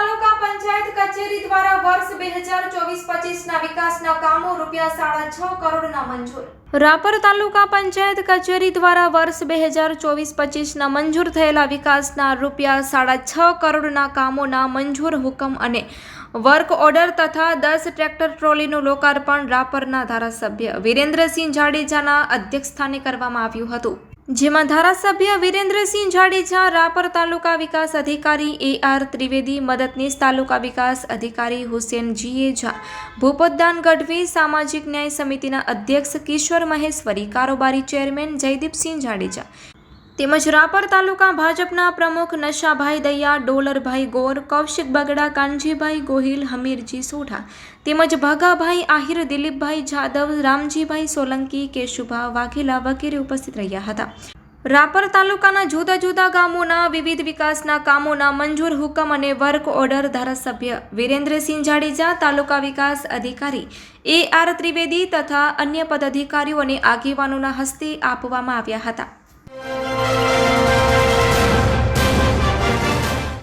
તાલુકા પંચાયત કચેરી દ્વારા વર્ષ 2024-25 ના વિકાસના કામો રૂપિયા 6.5 કરોડના મંજૂર. રાપર તાલુકા પંચાયત કચેરી દ્વારા વર્ષ બે હજાર ચોવીસ પચીસના મંજૂર થયેલા વિકાસના રૂપિયા સાડા છ કરોડના કામોના મંજૂર હુકમ અને વર્ક ઓર્ડર તથા દસ ટ્રેક્ટર ટ્રોલીનું લોકાર્પણ રાપરના ધારાસભ્ય વિરેન્દ્રસિંહ જાડેજાના અધ્યક્ષસ્થાને કરવામાં આવ્યું હતું. જેમાં ધારાસભ્ય વિરેન્દ્રસિંહ જાડેજા, રાપર તાલુકા વિકાસ અધિકારી એ આર ત્રિવેદી, મદદનીશ તાલુકા વિકાસ અધિકારી હુસેન જીએ ઝા ભૂપતદાન ગઢવી, સામાજિક ન્યાય સમિતિના અધ્યક્ષ કિશોર મહેશ્વરી, કારોબારી ચેરમેન જયદીપસિંહ જાડેજા તેમજ રાપર તાલુકા ભાજપના પ્રમુખ નશાભાઈ દૈયા, ડોલરભાઈ ગોર, કૌશિક બગડા, કાનજીભાઈ ગોહિલ, હમીરજી સોઢા તેમજ ભાગાભાઈ આહિર, દિલીપભાઈ જાદવ, રામજીભાઈ સોલંકી, કેશુભા વાઘેલા વગેરે ઉપસ્થિત રહ્યા હતા. રાપર તાલુકાના જુદા જુદા ગામોના વિવિધ વિકાસના કામોના મંજૂર હુકમ અને વર્ક ઓર્ડર ધારાસભ્ય વિરેન્દ્રસિંહ જાડેજા, તાલુકા વિકાસ અધિકારી એ આર ત્રિવેદી તથા અન્ય પદાધિકારીઓ અને આગેવાનોના હસ્તે આપવામાં આવ્યા હતા. Bye.